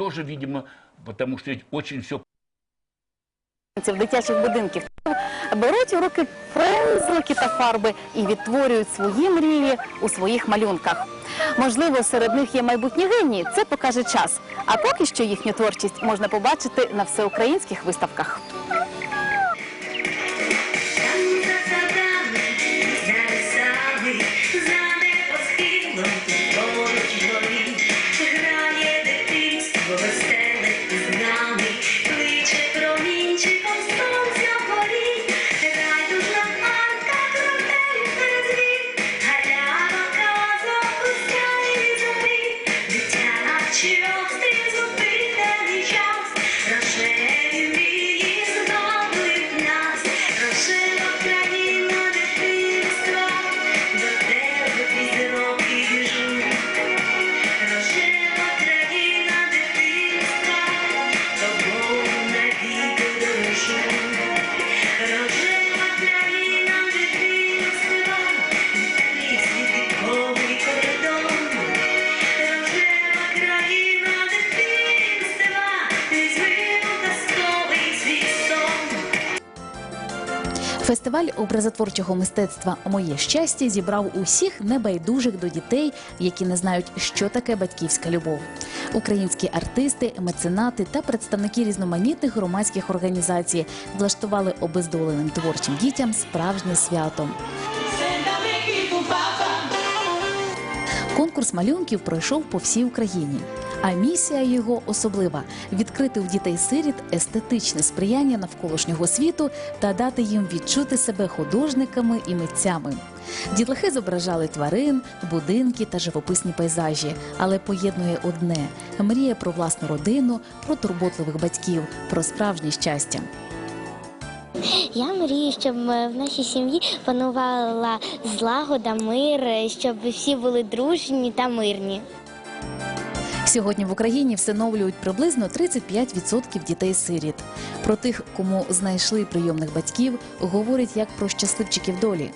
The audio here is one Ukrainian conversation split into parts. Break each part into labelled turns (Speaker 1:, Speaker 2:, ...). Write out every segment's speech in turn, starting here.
Speaker 1: тоже, видимо, потому что очень все
Speaker 2: в дитячих будинків беруть у руки пензлики та фарби і відтворюють свої мрії у своїх малюнках. Можливо, серед них є майбутні генії, це покаже час. А поки що їхню творчість можна побачити на всеукраїнських виставках.
Speaker 3: Фестиваль образотворчого мистецтва Моє щастя зібрав усіх небайдужих до дітей, які не знають, що таке батьківська любов. Українські артисти, меценати та представники різноманітних громадських організацій влаштували обездоленим творчим дітям справжнє свято. Конкурс малюнків пройшов по всій Україні. А місія його особлива відкрити у дітей-сиріт естетичне сприяння навколишнього світу та дати їм відчути себе художниками і митцями. Дітлахи зображали тварин, будинки та живописні пейзажі, але поєднує одне мрія про власну родину, про турботливих батьків, про справжнє щастя.
Speaker 4: Я мрію, щоб е, в нашій сім'ї панувала злагода, мир, щоб всі були дружні та мирні.
Speaker 3: Сьогодні в Україні всиновлюють приблизно 35% дітей-сиріт. Про тих, кому знайшли прийомних батьків, говорять як про щасливчиків долі.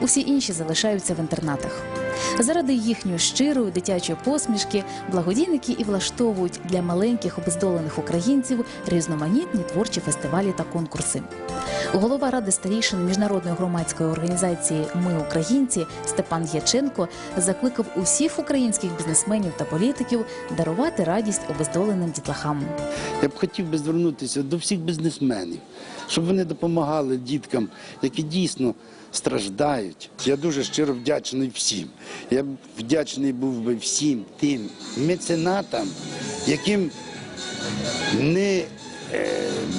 Speaker 3: Усі інші залишаються в інтернатах. Заради їхньої щирої дитячої посмішки благодійники і влаштовують для маленьких обездолених українців різноманітні творчі фестивалі та конкурси. Голова ради старішин міжнародної громадської організації Ми українці Степан Яченко закликав усіх українських бізнесменів та політиків дарувати радість обездоленим дітлахам.
Speaker 5: Я б хотів би звернутися до всіх бізнесменів, щоб вони допомагали діткам, які дійсно страждають. Я дуже щиро вдячний всім. Я вдячний був би всім тим меценатам, яким не е,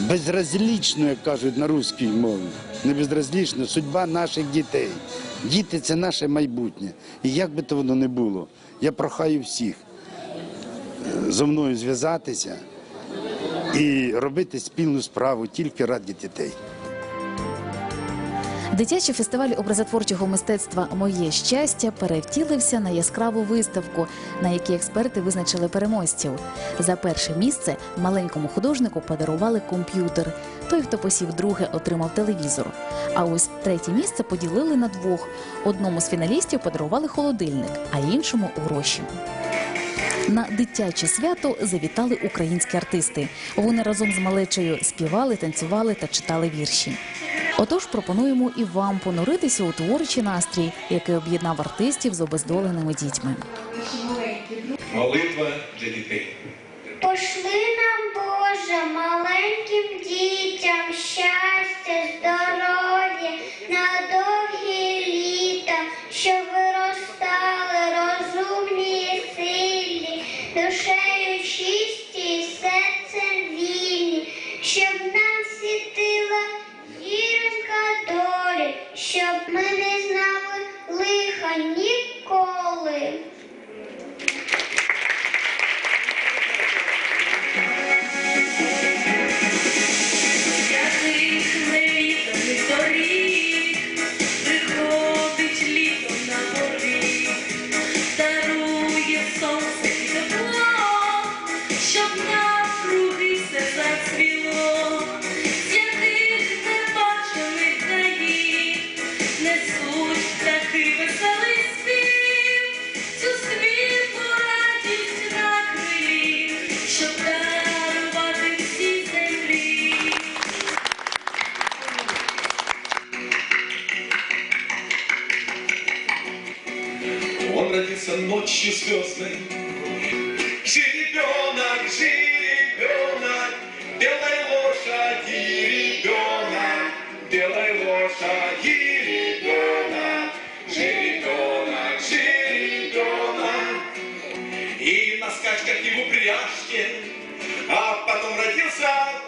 Speaker 5: безразлічно, як кажуть на русській мові, не безразлічно судьба наших дітей. Діти це наше майбутнє. І як би то воно не було, я прохаю всіх е, зо мною зв'язатися і робити спільну справу тільки раді дітей.
Speaker 3: Дитячий фестиваль образотворчого мистецтва Моє щастя перевтілився на яскраву виставку, на якій експерти визначили переможців. За перше місце маленькому художнику подарували комп'ютер. Той, хто посів друге, отримав телевізор. А ось третє місце поділили на двох. Одному з фіналістів подарували холодильник, а іншому гроші. На дитяче свято завітали українські артисти. Вони разом з малечею співали, танцювали та читали вірші. Отож, пропонуємо і вам понуритися у творчий настрій, який об'єднав артистів з обездоленими дітьми.
Speaker 6: Молитва для дітей.
Speaker 7: Пошли нам, Боже, маленьким дітям щастя, здоров'я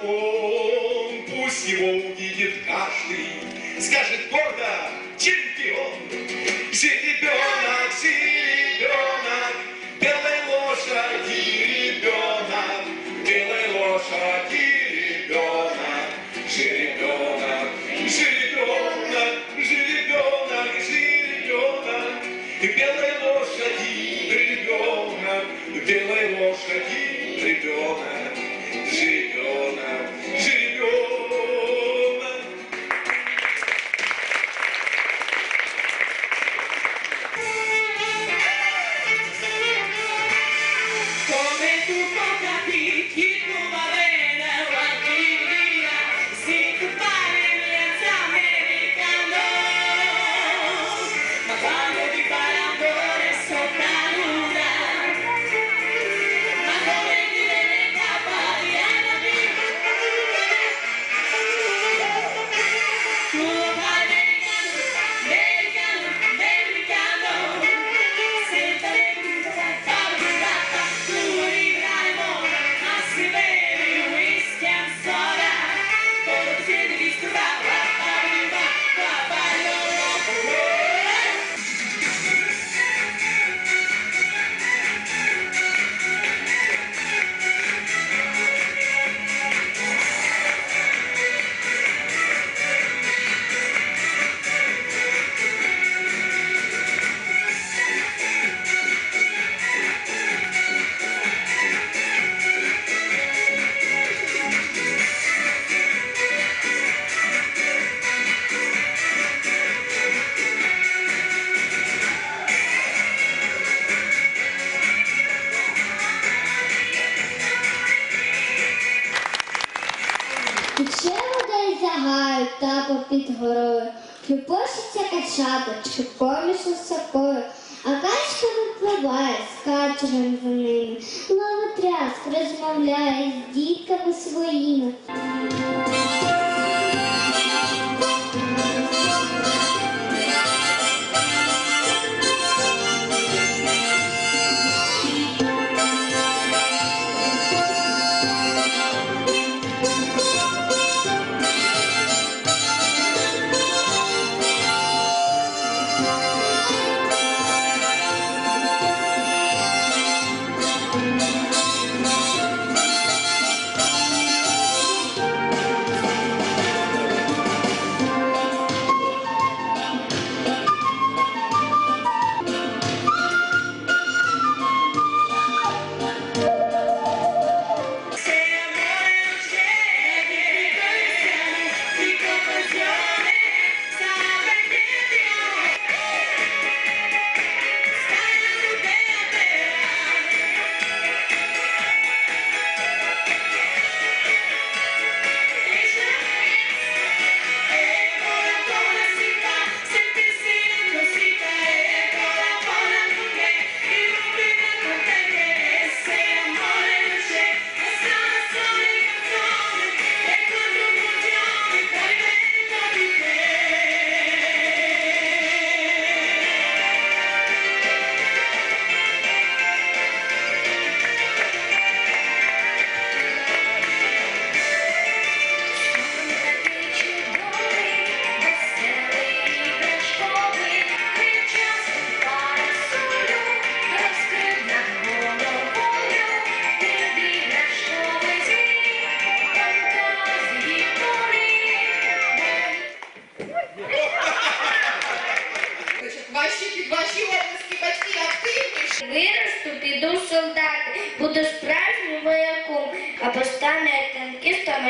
Speaker 6: он, пусть его увидит каждый, скажет гордо, чемпион.
Speaker 8: Thank you.
Speaker 7: Ще й загають тапо під горою, Хлюпочеться чи поміж сокою, а качка випливає з качером за ними, Ловотряск розмовляє з дітками своїми.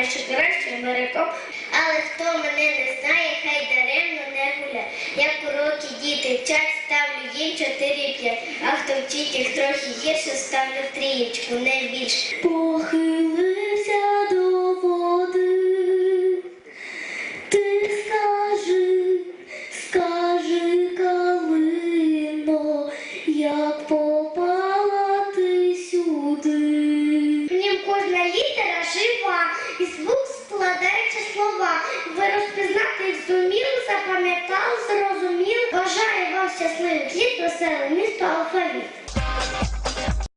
Speaker 7: Танкістом, а ще краще моряком. Але хто мене не знає, хай даремно не гуляє. Як уроки діти вчать, ставлю їм 4-5, а хто вчить їх трохи гірше, ставлю трієчку, не більше. Похилився